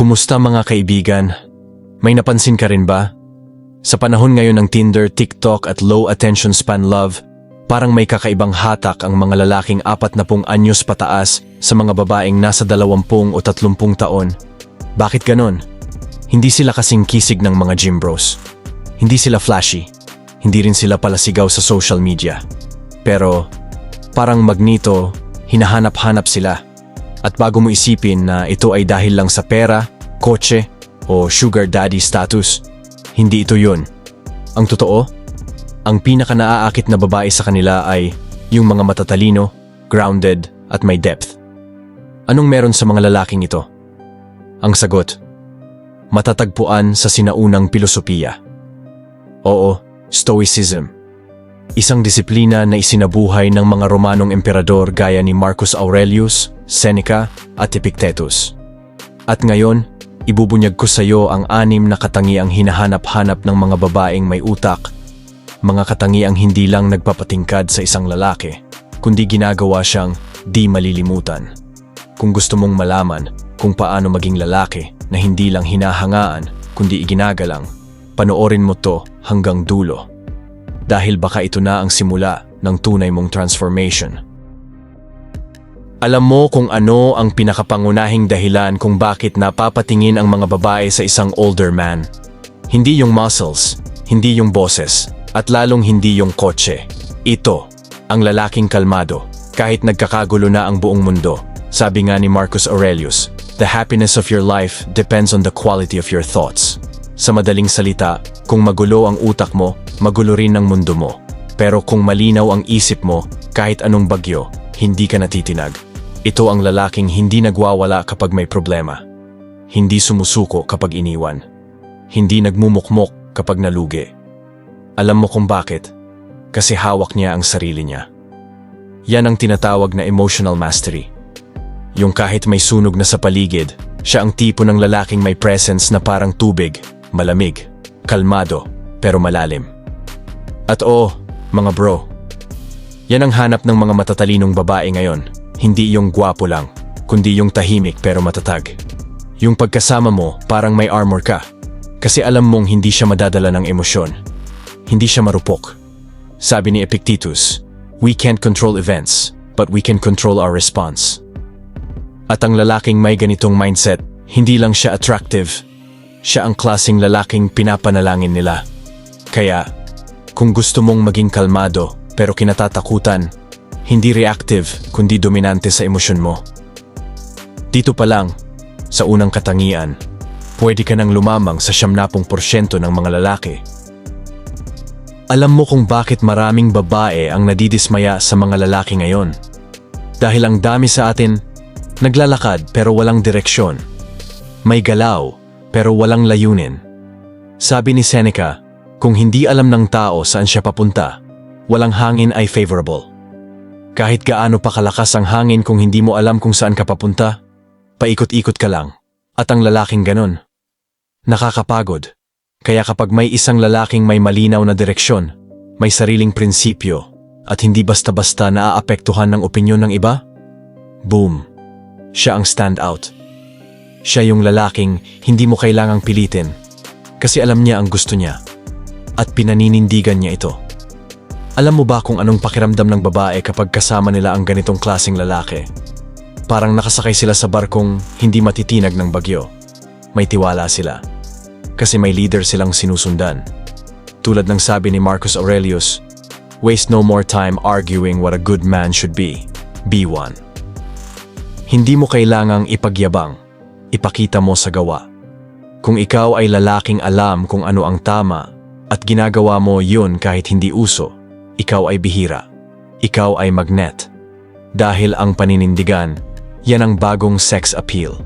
Kumusta mga kaibigan? May napansin ka rin ba? Sa panahon ngayon ng Tinder, TikTok at low attention span love, parang may kakaibang hatak ang mga lalaking apat na pung anyos pataas sa mga babaeng nasa dalawampung o tatlumpung taon. Bakit ganon? Hindi sila kasing kisig ng mga gym bros. Hindi sila flashy. Hindi rin sila palasigaw sa social media. Pero parang magnito, hinahanap-hanap sila. At bago mo isipin na ito ay dahil lang sa pera, kotse, o sugar daddy status, hindi ito yun. Ang totoo, ang pinaka naaakit na babae sa kanila ay yung mga matatalino, grounded, at may depth. Anong meron sa mga lalaking ito? Ang sagot, matatagpuan sa sinaunang pilosopiya. Oo, Stoicism. Isang disiplina na isinabuhay ng mga Romanong emperador gaya ni Marcus Aurelius, Seneca at Epictetus. At ngayon, ibubunyag ko sa iyo ang anim na katangiang hinahanap-hanap ng mga babaeng may utak, mga katangiang hindi lang nagpapatingkad sa isang lalaki, kundi ginagawa siyang di malilimutan. Kung gusto mong malaman kung paano maging lalaki na hindi lang hinahangaan, kundi iginagalang, panoorin mo to hanggang dulo. Dahil baka ito na ang simula ng tunay mong transformation. Alam mo kung ano ang pinakapangunahing dahilan kung bakit napapatingin ang mga babae sa isang older man. Hindi yung muscles, hindi yung boses, at lalong hindi yung kotse. Ito, ang lalaking kalmado, kahit nagkakagulo na ang buong mundo. Sabi nga ni Marcus Aurelius, the happiness of your life depends on the quality of your thoughts. Sa madaling salita, kung magulo ang utak mo, magulo rin ang mundo mo. Pero kung malinaw ang isip mo, kahit anong bagyo, hindi ka natitinag. Ito ang lalaking hindi nagwawala kapag may problema. Hindi sumusuko kapag iniwan. Hindi nagmumukmok kapag nalugi. Alam mo kung bakit? Kasi hawak niya ang sarili niya. Yan ang tinatawag na emotional mastery. Yung kahit may sunog na sa paligid, siya ang tipo ng lalaking may presence na parang tubig, malamig, kalmado, pero malalim. At oo, mga bro, yan ang hanap ng mga matatalinong babae ngayon. Hindi yung gwapo lang, kundi yung tahimik pero matatag. Yung pagkasama mo, parang may armor ka. Kasi alam mong hindi siya madadala ng emosyon. Hindi siya marupok. Sabi ni Epictetus, We can't control events, but we can control our response. At ang lalaking may ganitong mindset, hindi lang siya attractive. Siya ang klasing lalaking pinapanalangin nila. Kaya, kung gusto mong maging kalmado pero kinatatakutan, hindi reactive kundi dominante sa emosyon mo. Dito pa lang, sa unang katangian, pwede ka nang lumamang sa 70% ng mga lalaki. Alam mo kung bakit maraming babae ang nadidismaya sa mga lalaki ngayon. Dahil ang dami sa atin, naglalakad pero walang direksyon. May galaw pero walang layunin. Sabi ni Seneca, kung hindi alam ng tao saan siya papunta, walang hangin ay favorable. Kahit gaano pa kalakas ang hangin kung hindi mo alam kung saan ka papunta, paikot-ikot ka lang. At ang lalaking ganon. Nakakapagod. Kaya kapag may isang lalaking may malinaw na direksyon, may sariling prinsipyo, at hindi basta-basta naaapektuhan ng opinyon ng iba, boom, siya ang standout. Siya yung lalaking hindi mo kailangang pilitin kasi alam niya ang gusto niya at pinaninindigan niya ito. Alam mo ba kung anong pakiramdam ng babae kapag kasama nila ang ganitong klasing lalaki? Parang nakasakay sila sa barkong hindi matitinag ng bagyo. May tiwala sila. Kasi may leader silang sinusundan. Tulad ng sabi ni Marcus Aurelius, Waste no more time arguing what a good man should be. Be one. Hindi mo kailangang ipagyabang. Ipakita mo sa gawa. Kung ikaw ay lalaking alam kung ano ang tama at ginagawa mo yun kahit hindi uso, ikaw ay bihira. Ikaw ay magnet. Dahil ang paninindigan, yan ang bagong sex appeal.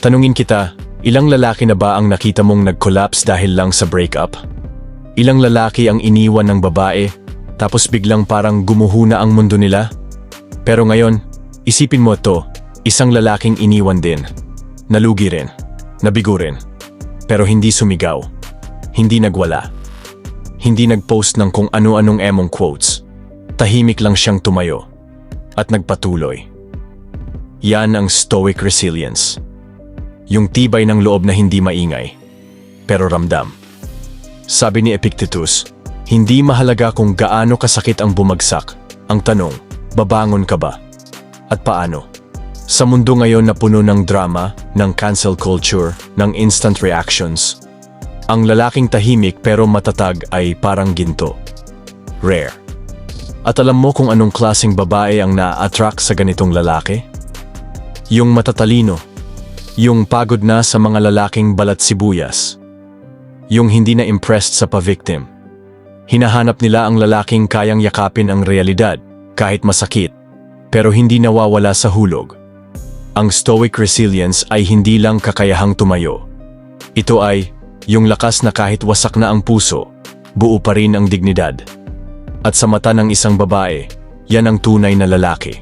Tanungin kita, ilang lalaki na ba ang nakita mong nag-collapse dahil lang sa breakup? Ilang lalaki ang iniwan ng babae, tapos biglang parang gumuho na ang mundo nila? Pero ngayon, isipin mo to, isang lalaking iniwan din. Nalugi rin, nabigo rin, pero hindi sumigaw, hindi nagwala, hindi nagpost ng kung ano-anong emong quotes. Tahimik lang siyang tumayo at nagpatuloy. Yan ang stoic resilience. Yung tibay ng loob na hindi maingay. Pero ramdam. Sabi ni Epictetus, hindi mahalaga kung gaano kasakit ang bumagsak. Ang tanong, babangon ka ba? At paano? Sa mundo ngayon na puno ng drama, ng cancel culture, ng instant reactions, ang lalaking tahimik pero matatag ay parang ginto. Rare. At alam mo kung anong klaseng babae ang na-attract sa ganitong lalaki? Yung matatalino. Yung pagod na sa mga lalaking balat sibuyas. Yung hindi na impressed sa pa-victim. Hinahanap nila ang lalaking kayang yakapin ang realidad, kahit masakit, pero hindi nawawala sa hulog. Ang stoic resilience ay hindi lang kakayahang tumayo. Ito ay yung lakas na kahit wasak na ang puso, buo pa rin ang dignidad. At sa mata ng isang babae, yan ang tunay na lalaki.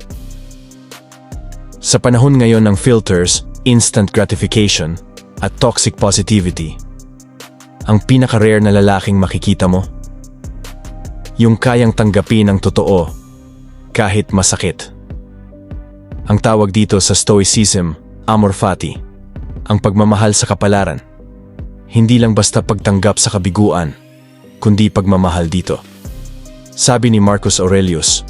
Sa panahon ngayon ng filters, instant gratification, at toxic positivity, ang pinaka-rare na lalaking makikita mo? Yung kayang tanggapin ang totoo, kahit masakit. Ang tawag dito sa Stoicism, amor fati, ang pagmamahal sa kapalaran. Hindi lang basta pagtanggap sa kabiguan, kundi pagmamahal dito. Sabi ni Marcus Aurelius,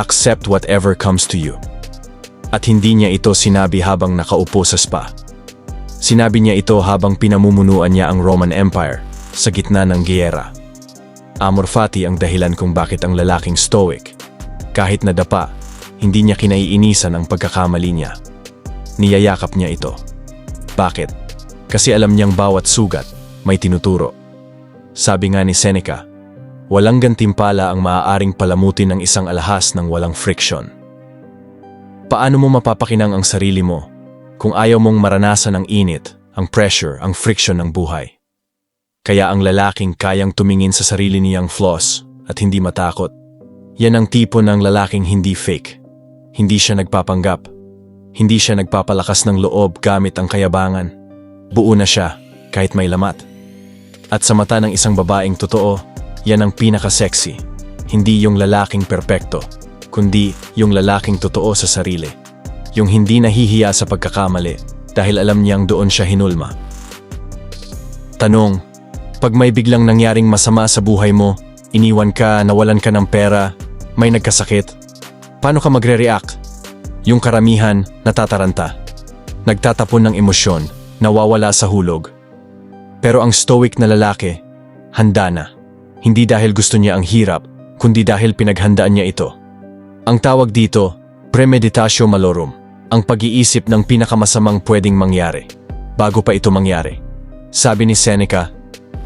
accept whatever comes to you. At hindi niya ito sinabi habang nakaupo sa spa. Sinabi niya ito habang pinamumunuan niya ang Roman Empire sa gitna ng giyera. Amor fati ang dahilan kung bakit ang lalaking stoic, kahit nadapa, hindi niya kinaiinisan ang pagkakamali niya. Niyayakap niya ito. Bakit? Kasi alam niyang bawat sugat may tinuturo. Sabi nga ni Seneca, walang gantimpala ang maaaring palamutin ng isang alahas ng walang friction. Paano mo mapapakinang ang sarili mo kung ayaw mong maranasan ang init, ang pressure, ang friction ng buhay? Kaya ang lalaking kayang tumingin sa sarili niyang flaws at hindi matakot. Yan ang tipo ng lalaking hindi fake. Hindi siya nagpapanggap. Hindi siya nagpapalakas ng loob gamit ang kayabangan. Buo na siya, kahit may lamat. At sa mata ng isang babaeng totoo, yan ang pinaka-sexy. Hindi yung lalaking perpekto, kundi yung lalaking totoo sa sarili. Yung hindi nahihiya sa pagkakamali dahil alam niyang doon siya hinulma. Tanong, pag may biglang nangyaring masama sa buhay mo, iniwan ka, nawalan ka ng pera, may nagkasakit, paano ka magre-react? Yung karamihan, natataranta. Nagtatapon ng emosyon, nawawala sa hulog. Pero ang stoic na lalaki, handa na. Hindi dahil gusto niya ang hirap, kundi dahil pinaghandaan niya ito. Ang tawag dito, premeditatio malorum, ang pag-iisip ng pinakamasamang pwedeng mangyari, bago pa ito mangyari. Sabi ni Seneca,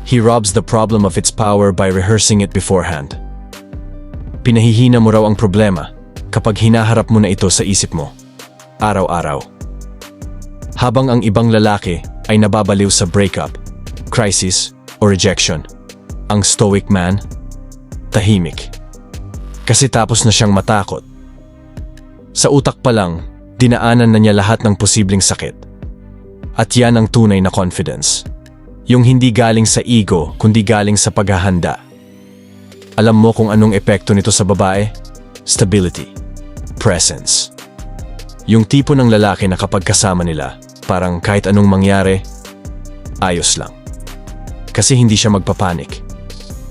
he robs the problem of its power by rehearsing it beforehand. Pinahihina mo raw ang problema kapag hinaharap mo na ito sa isip mo, araw-araw. Habang ang ibang lalaki ay nababaliw sa breakup, crisis, o rejection, ang stoic man, tahimik. Kasi tapos na siyang matakot. Sa utak pa lang, dinaanan na niya lahat ng posibleng sakit. At yan ang tunay na confidence. Yung hindi galing sa ego, kundi galing sa paghahanda. Alam mo kung anong epekto nito sa babae? Stability. Presence. Yung tipo ng lalaki na kapag kasama nila, parang kahit anong mangyari, ayos lang. Kasi hindi siya magpapanik.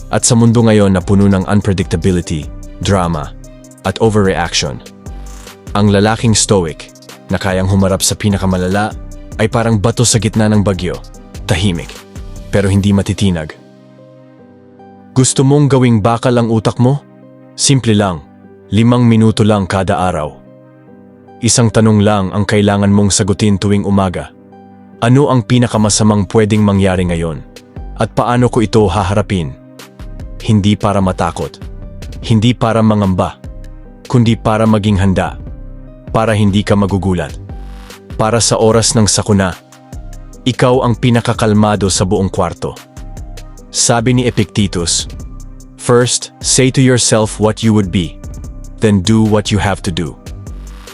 At sa mundo ngayon na puno ng unpredictability, drama, at overreaction, ang lalaking stoic na kayang humarap sa pinakamalala ay parang bato sa gitna ng bagyo, tahimik, pero hindi matitinag. Gusto mong gawing bakal ang utak mo? Simple lang, limang minuto lang kada araw. Isang tanong lang ang kailangan mong sagutin tuwing umaga. Ano ang pinakamasamang pwedeng mangyari ngayon? At paano ko ito haharapin? Hindi para matakot. Hindi para mangamba. Kundi para maging handa. Para hindi ka magugulat. Para sa oras ng sakuna. Ikaw ang pinakakalmado sa buong kwarto. Sabi ni Epictetus, First, say to yourself what you would be. Then do what you have to do.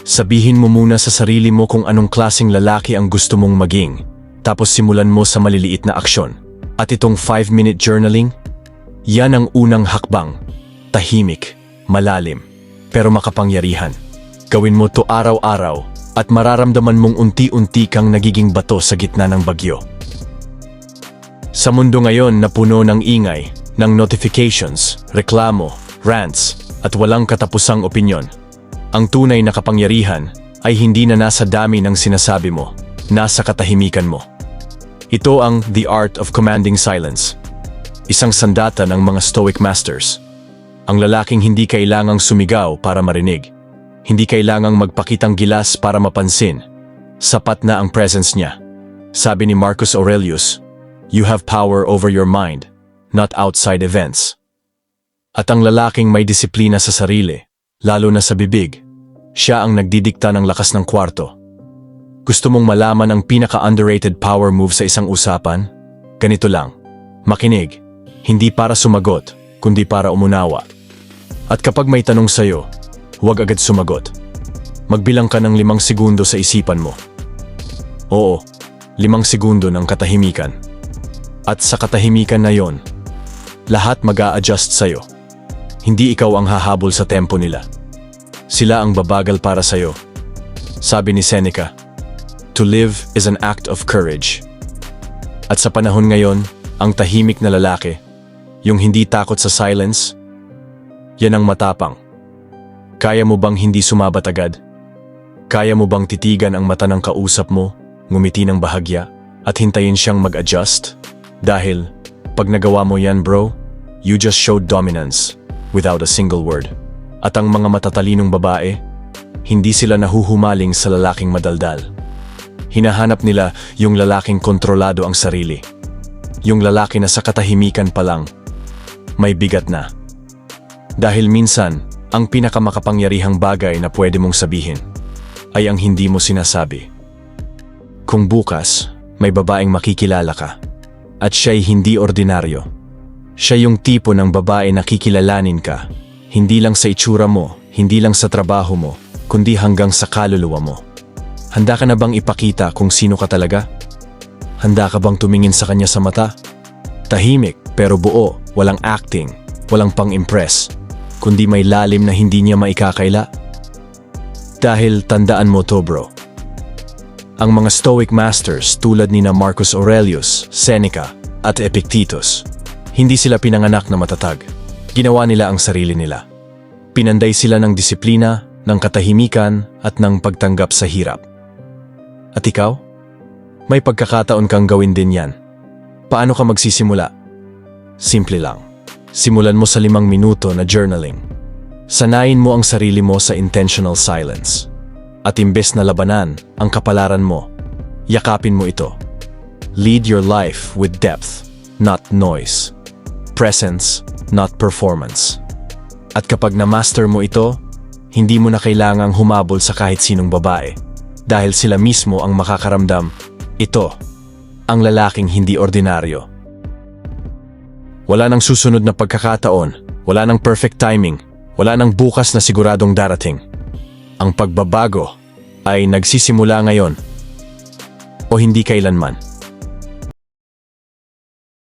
Sabihin mo muna sa sarili mo kung anong klasing lalaki ang gusto mong maging. Tapos simulan mo sa maliliit na aksyon. At itong 5-minute journaling, yan ang unang hakbang. Tahimik, malalim, pero makapangyarihan. Gawin mo to araw-araw, At mararamdaman mong unti-unti kang nagiging bato sa gitna ng bagyo. Sa mundo ngayon na puno ng ingay, ng notifications, reklamo, rants, at walang katapusang opinyon, ang tunay na kapangyarihan ay hindi na nasa dami ng sinasabi mo, nasa katahimikan mo. Ito ang The Art of Commanding Silence, isang sandata ng mga Stoic Masters. Ang lalaking hindi kailangang sumigaw para marinig, hindi kailangang magpakitang gilas para mapansin. Sapat na ang presence niya. Sabi ni Marcus Aurelius, You have power over your mind, not outside events. At ang lalaking may disiplina sa sarili, lalo na sa bibig, siya ang nagdidikta ng lakas ng kwarto. Gusto mong malaman ang pinaka-underrated power move sa isang usapan? Ganito lang, makinig, hindi para sumagot, kundi para umunawa. At kapag may tanong sa'yo, huwag agad sumagot. Magbilang ka ng limang segundo sa isipan mo. Oo, limang segundo ng katahimikan. At sa katahimikan na yon, lahat mag adjust sa'yo. Hindi ikaw ang hahabol sa tempo nila. Sila ang babagal para sa'yo. Sabi ni Seneca, To live is an act of courage. At sa panahon ngayon, ang tahimik na lalaki, yung hindi takot sa silence, yan ang matapang. Kaya mo bang hindi sumabat agad? Kaya mo bang titigan ang mata ng kausap mo, ngumiti ng bahagya, at hintayin siyang mag-adjust? Dahil, pag nagawa mo yan bro, you just showed dominance without a single word. At ang mga matatalinong babae, hindi sila nahuhumaling sa lalaking madaldal. Hinahanap nila yung lalaking kontrolado ang sarili. Yung lalaki na sa katahimikan pa lang, may bigat na. Dahil minsan, ang pinakamakapangyarihang bagay na pwede mong sabihin ay ang hindi mo sinasabi. Kung bukas, may babaeng makikilala ka at siya'y hindi ordinaryo. Siya yung tipo ng babae na kikilalanin ka, hindi lang sa itsura mo, hindi lang sa trabaho mo, kundi hanggang sa kaluluwa mo. Handa ka na bang ipakita kung sino ka talaga? Handa ka bang tumingin sa kanya sa mata? Tahimik pero buo, walang acting, walang pang-impress, kundi may lalim na hindi niya maikakaila. Dahil tandaan mo to bro, ang mga Stoic masters tulad ni na Marcus Aurelius, Seneca, at Epictetus, hindi sila pinanganak na matatag. Ginawa nila ang sarili nila. Pinanday sila ng disiplina, ng katahimikan, at ng pagtanggap sa hirap. At ikaw? May pagkakataon kang gawin din yan. Paano ka magsisimula? Simple lang. Simulan mo sa limang minuto na journaling. Sanayin mo ang sarili mo sa intentional silence. At imbes na labanan ang kapalaran mo, yakapin mo ito. Lead your life with depth, not noise. Presence, not performance. At kapag na-master mo ito, hindi mo na kailangang humabol sa kahit sinong babae. Dahil sila mismo ang makakaramdam, ito, ang lalaking hindi ordinaryo. Wala nang susunod na pagkakataon, wala nang perfect timing, wala nang bukas na siguradong darating. Ang pagbabago ay nagsisimula ngayon o hindi kailanman.